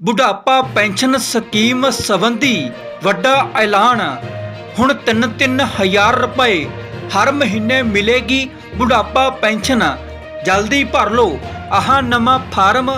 ਬੁਢਾਪਾ pension scheme ਸੰਬੰਧੀ ਵੱਡਾ ਐਲਾਨ। ਹੁਣ 3-3000 ਰੁਪਏ ਹਰ ਮਹੀਨੇ ਮਿਲੇਗੀ ਬੁਢਾਪਾ ਪੈਨਸ਼ਨ। ਜਲਦੀ ਭਰ ਲਓ ਆਹ ਨਵਾਂ ਫਾਰਮ,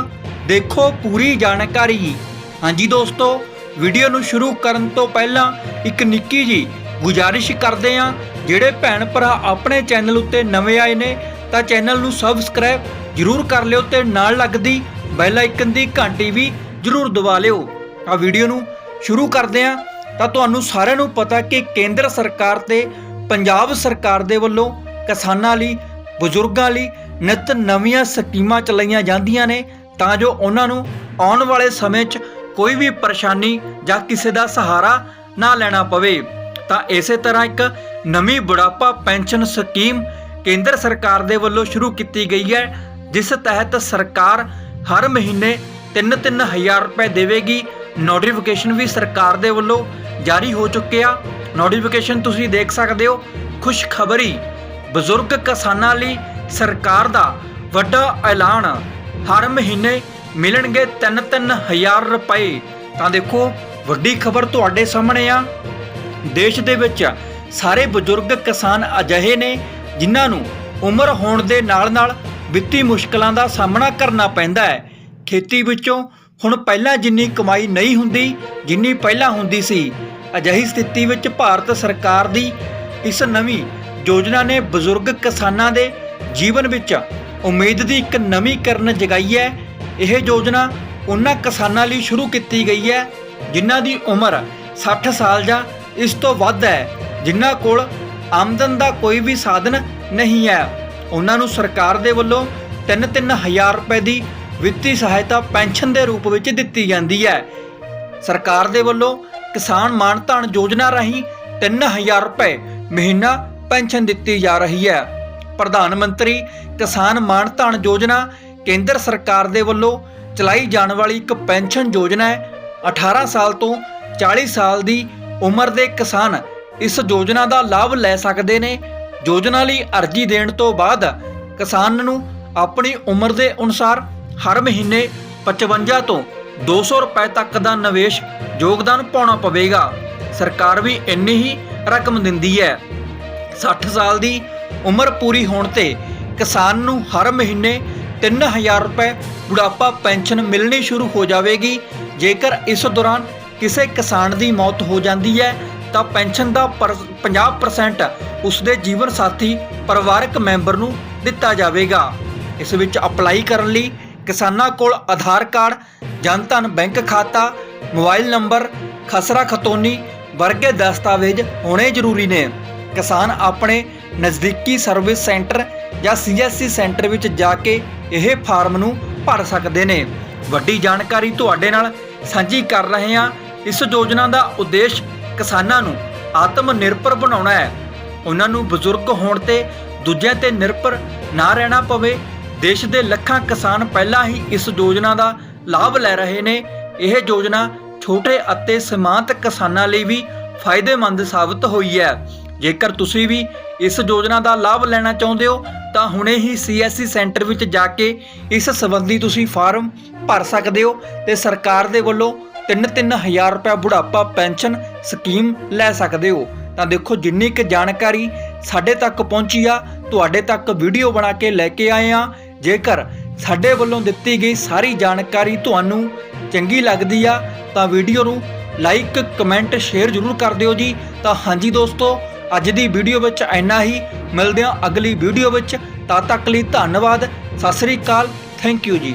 ਦੇਖੋ ਪੂਰੀ ਜਾਣਕਾਰੀ। ਹਾਂਜੀ ਦੋਸਤੋ, ਵੀਡੀਓ ਨੂੰ ਸ਼ੁਰੂ ਕਰਨ ਤੋਂ ਪਹਿਲਾਂ ਇੱਕ ਨਿੱਕੀ ਜੀ ਗੁਜ਼ਾਰਿਸ਼ ਕਰਦੇ ਹਾਂ। ਜਿਹੜੇ ਭੈਣ ਭਰਾ ਆਪਣੇ ਚੈਨਲ ਉੱਤੇ ਨਵੇਂ ਆਏ ਨੇ, ਤਾਂ ਚੈਨਲ ਨੂੰ ਸਬਸਕ੍ਰਾਈਬ ਜਰੂਰ ਕਰ ਲਿਓ ਤੇ ਨਾਲ ਲੱਗਦੀ ਬੈਲ ਆਈਕਨ ਦੀ ਘੰਟੀ ਵੀ ਜਰੂਰ ਦਬਾ ਲਿਓ। ਆ ਵੀਡੀਓ ਨੂੰ ਸ਼ੁਰੂ ਕਰਦੇ ਹਾਂ। ਤਾਂ ਤੁਹਾਨੂੰ ਸਾਰਿਆਂ ਨੂੰ ਪਤਾ ਕਿ ਕੇਂਦਰ ਸਰਕਾਰ ਤੇ ਪੰਜਾਬ ਸਰਕਾਰ ਦੇ ਵੱਲੋਂ ਕਿਸਾਨਾਂ ਲਈ, ਬਜ਼ੁਰਗਾਂ ਲਈ ਨਿਤ ਨਵੀਆਂ ਸਕੀਮਾਂ ਚਲਾਈਆਂ ਜਾਂਦੀਆਂ ਨੇ। ਤਾਂ ਜੋ ਉਹਨਾਂ ਨੂੰ ਆਉਣ ਵਾਲੇ ਸਮੇਂ 'ਚ ਕੋਈ ਵੀ ਪਰੇਸ਼ਾਨੀ ਜਾਂ ਕਿਸੇ ਦਾ ਸਹਾਰਾ ਨਾ ਲੈਣਾ ਪਵੇ। ਤਾਂ ਇਸੇ ਤਰ੍ਹਾਂ ਇੱਕ ਨਵੀਂ ਬੁਢਾਪਾ ਪੈਨਸ਼ਨ ਸਕੀਮ ਕੇਂਦਰ ਸਰਕਾਰ ਦੇ ਵੱਲੋਂ ਸ਼ੁਰੂ ਕੀਤੀ ਗਈ ਹੈ। ਜਿਸ ਤਹਿਤ ਸਰਕਾਰ ਹਰ ਮਹੀਨੇ 3-3000 ਰੁਪਏ ਦੇਵੇਗੀ। ਨੋਟੀਫਿਕੇਸ਼ਨ ਵੀ ਸਰਕਾਰ ਦੇ ਵੱਲੋਂ ਜਾਰੀ ਹੋ ਚੁੱਕਿਆ ਨੋਟੀਫਿਕੇਸ਼ਨ ਤੁਸੀਂ ਦੇਖ ਸਕਦੇ ਹੋ, ਖੁਸ਼ਖਬਰੀ। ਬਜ਼ੁਰਗ ਕਿਸਾਨਾਂ ਲਈ ਸਰਕਾਰ ਦਾ ਵੱਡਾ ਐਲਾਨ। ਹਰ ਮਹੀਨੇ ਮਿਲਣਗੇ 3-3000 ਰੁਪਏ। ਤਾਂ ਦੇਖੋ, ਵੱਡੀ ਖਬਰ ਤੁਹਾਡੇ ਸਾਹਮਣੇ ਆ। ਦੇਸ਼ ਦੇ ਵਿੱਚ ਸਾਰੇ ਬਜ਼ੁਰਗ ਕਿਸਾਨ ਅਜਿਹੇ ਨੇ, ਜਿਨ੍ਹਾਂ ਨੂੰ ਉਮਰ ਹੋਣ ਦੇ ਨਾਲ-ਨਾਲ ਵਿੱਤੀ ਮੁਸ਼ਕਲਾਂ ਦਾ ਸਾਹਮਣਾ ਕਰਨਾ ਪੈਂਦਾ ਹੈ। ਖੇਤੀ ਵਿੱਚੋਂ ਹੁਣ ਪਹਿਲਾਂ ਜਿੰਨੀ ਕਮਾਈ ਨਹੀਂ ਹੁੰਦੀ, ਜਿੰਨੀ ਪਹਿਲਾਂ ਹੁੰਦੀ ਸੀ। ਅਜਿਹੀ ਸਥਿਤੀ ਵਿੱਚ ਭਾਰਤ ਸਰਕਾਰ ਦੀ ਇਸ ਨਵੀਂ ਯੋਜਨਾ ਨੇ ਬਜ਼ੁਰਗ ਕਿਸਾਨਾਂ ਦੇ ਜੀਵਨ ਵਿੱਚ ਉਮੀਦ ਦੀ ਇੱਕ ਨਵੀਂ ਕਿਰਨ ਜਗਾਈ ਹੈ। ਇਹ ਯੋਜਨਾ ਉਹਨਾਂ ਕਿਸਾਨਾਂ ਲਈ ਸ਼ੁਰੂ ਕੀਤੀ ਗਈ ਹੈ, ਜਿਨ੍ਹਾਂ ਦੀ ਉਮਰ 60 ਸਾਲ ਜਾਂ ਇਸ ਤੋਂ ਵੱਧ ਹੈ, ਜਿਨ੍ਹਾਂ ਕੋਲ ਆਮਦਨ ਦਾ ਕੋਈ ਵੀ ਸਾਧਨ ਨਹੀਂ ਹੈ। ਉਹਨਾਂ ਨੂੰ ਸਰਕਾਰ ਦੇ ਵੱਲੋਂ 3-3000 ਰੁਪਏ ਦੀ ਵਿੱਤੀ ਸਹਾਇਤਾ ਪੈਨਸ਼ਨ ਦੇ ਰੂਪ ਵਿੱਚ ਦਿੱਤੀ ਜਾਂਦੀ ਹੈ। ਸਰਕਾਰ ਦੇ ਵੱਲੋਂ ਕਿਸਾਨ ਮਾਣ ਧਨ ਯੋਜਨਾ ਰਾਹੀਂ 3000 ਰੁਪਏ ਮਹੀਨਾ ਪੈਨਸ਼ਨ ਦਿੱਤੀ ਜਾ ਰਹੀ ਹੈ। ਪ੍ਰਧਾਨ ਮੰਤਰੀ ਕਿਸਾਨ ਮਾਣ ਧਨ ਯੋਜਨਾ ਕੇਂਦਰ ਸਰਕਾਰ ਦੇ ਵੱਲੋਂ ਚਲਾਈ ਜਾਣ ਵਾਲੀ ਇੱਕ ਪੈਨਸ਼ਨ ਯੋਜਨਾ ਹੈ। 18 ਸਾਲ ਤੋਂ 40 ਸਾਲ ਦੀ ਉਮਰ ਦੇ ਕਿਸਾਨ ਇਸ ਯੋਜਨਾ ਦਾ ਲਾਭ ਲੈ ਸਕਦੇ ਨੇ। ਯੋਜਨਾ ਲਈ ਅਰਜ਼ੀ ਦੇਣ ਤੋਂ ਬਾਅਦ ਕਿਸਾਨ ਨੂੰ ਆਪਣੀ ਉਮਰ ਦੇ ਅਨੁਸਾਰ ਹਰ ਮਹੀਨੇ 55 ਤੋਂ 200 ਰੁਪਏ ਤੱਕ ਦਾ ਨਿਵੇਸ਼ ਯੋਗਦਾਨ ਪਾਉਣਾ ਪਵੇਗਾ। ਸਰਕਾਰ ਵੀ ਇੰਨੀ ਹੀ ਰਕਮ ਦਿੰਦੀ ਹੈ। 60 ਸਾਲ ਦੀ ਉਮਰ ਪੂਰੀ ਹੋਣ ਤੇ ਕਿਸਾਨ ਨੂੰ ਹਰ ਮਹੀਨੇ 3000 ਰੁਪਏ ਬੁਢਾਪਾ ਪੈਨਸ਼ਨ ਮਿਲਣੀ ਸ਼ੁਰੂ ਹੋ ਜਾਵੇਗੀ। ਜੇਕਰ ਇਸ ਦੌਰਾਨ ਕਿਸੇ ਕਿਸਾਨ ਦੀ ਮੌਤ ਹੋ ਜਾਂਦੀ ਹੈ, ਤਾਂ ਪੈਨਸ਼ਨ ਦਾ ਪਰ- 50% ਉਸਦੇ ਜੀਵਨ ਸਾਥੀ ਪਰਿਵਾਰਕ ਮੈਂਬਰ ਨੂੰ ਦਿੱਤਾ ਜਾਵੇਗਾ। ਇਸ ਵਿੱਚ ਅਪਲਾਈ ਕਰਨ ਲਈ ਕਿਸਾਨਾਂ ਕੋਲ ਆਧਾਰ ਕਾਰਡ ਜਨ ਧਨ ਬੈਂਕ ਖਾਤਾ, ਮੋਬਾਈਲ ਨੰਬਰ, ਖਸਰਾ ਖਤੋਨੀ ਵਰਗੇ ਦਸਤਾਵੇਜ਼ ਹੋਣੇ ਜ਼ਰੂਰੀ ਨੇ। ਕਿਸਾਨ ਆਪਣੇ ਨਜ਼ਦੀਕੀ ਸਰਵਿਸ ਸੈਂਟਰ ਜਾਂ ਸੀਐਸਸੀ ਸੈਂਟਰ ਵਿੱਚ ਜਾ ਕੇ ਇਹ ਫਾਰਮ ਨੂੰ ਭਰ ਸਕਦੇ ਨੇ। ਵੱਡੀ ਜਾਣਕਾਰੀ ਤੁਹਾਡੇ ਨਾਲ ਸਾਂਝੀ ਕਰ ਰਹੇ ਹਾਂ। ਇਸ ਯੋਜਨਾ ਦਾ ਉਦੇਸ਼ ਕਿਸਾਨਾਂ ਨੂੰ ਆਤਮ ਨਿਰਭਰ ਬਣਾਉਣਾ ਹੈ। ਉਹਨਾਂ ਨੂੰ ਬਜ਼ੁਰਗ ਹੋਣ ਤੇ ਦੂਜਿਆਂ ਤੇ ਨਿਰਭਰ ਨਾ ਰਹਿਣਾ ਪਵੇ। ਦੇਸ਼ ਦੇ ਲੱਖਾਂ ਕਿਸਾਨ ਪਹਿਲਾਂ ਹੀ ਇਸ ਯੋਜਨਾ ਦਾ ਲਾਭ ਲੈ ਰਹੇ ਨੇ। ਇਹ ਯੋਜਨਾ ਛੋਟੇ ਅਤੇ ਸੀਮਾਂਤ ਕਿਸਾਨਾਂ ਲਈ ਵੀ ਫਾਇਦੇਮੰਦ ਸਾਬਤ ਹੋਈ ਹੈ। ਜੇਕਰ ਤੁਸੀਂ ਵੀ ਇਸ ਯੋਜਨਾ ਦਾ ਲਾਭ ਲੈਣਾ ਚਾਹੁੰਦੇ ਹੋ, ਤਾਂ ਹੁਣੇ ਹੀ ਸੀਐਸਸੀ ਸੈਂਟਰ ਵਿੱਚ ਜਾ ਕੇ ਇਸ ਸੰਬੰਧੀ ਤੁਸੀਂ ਫਾਰਮ ਭਰ ਸਕਦੇ ਹੋ ਤੇ ਸਰਕਾਰ ਦੇ ਵੱਲੋਂ 3-3000 ਰੁਪਏ ਬੁਢਾਪਾ ਪੈਨਸ਼ਨ ਸਕੀਮ ਲੈ ਸਕਦੇ ਹੋ। ਤਾਂ ਦੇਖੋ, ਜਿੰਨੀ ਕੁ ਜਾਣਕਾਰੀ ਸਾਡੇ ਤੱਕ ਪਹੁੰਚੀ ਆ, ਤੁਹਾਡੇ ਤੱਕ ਵੀਡੀਓ ਬਣਾ ਕੇ ਲੈ ਕੇ ਆਏ ਆ। ਜੇਕਰ ਸਾਡੇ ਵੱਲੋਂ ਦਿੱਤੀ ਗਈ ਸਾਰੀ ਜਾਣਕਾਰੀ ਤੁਹਾਨੂੰ ਚੰਗੀ ਲੱਗਦੀ ਆ, ਤਾਂ ਵੀਡੀਓ ਨੂੰ ਲਾਈਕ, ਕਮੈਂਟ, ਸ਼ੇਅਰ ਜ਼ਰੂਰ ਕਰ ਦਿਓ ਜੀ। ਤਾਂ ਹਾਂਜੀ ਦੋਸਤੋ, ਅੱਜ ਦੀ ਵੀਡੀਓ ਵਿੱਚ ਇੰਨਾ ਹੀ। ਮਿਲਦੇ ਹਾਂ ਅਗਲੀ ਵੀਡੀਓ ਵਿੱਚ। ਤਦ ਤੱਕ ਲਈ ਧੰਨਵਾਦ। ਸਤਿ ਸ੍ਰੀ ਅਕਾਲ। ਥੈਂਕ ਯੂ ਜੀ।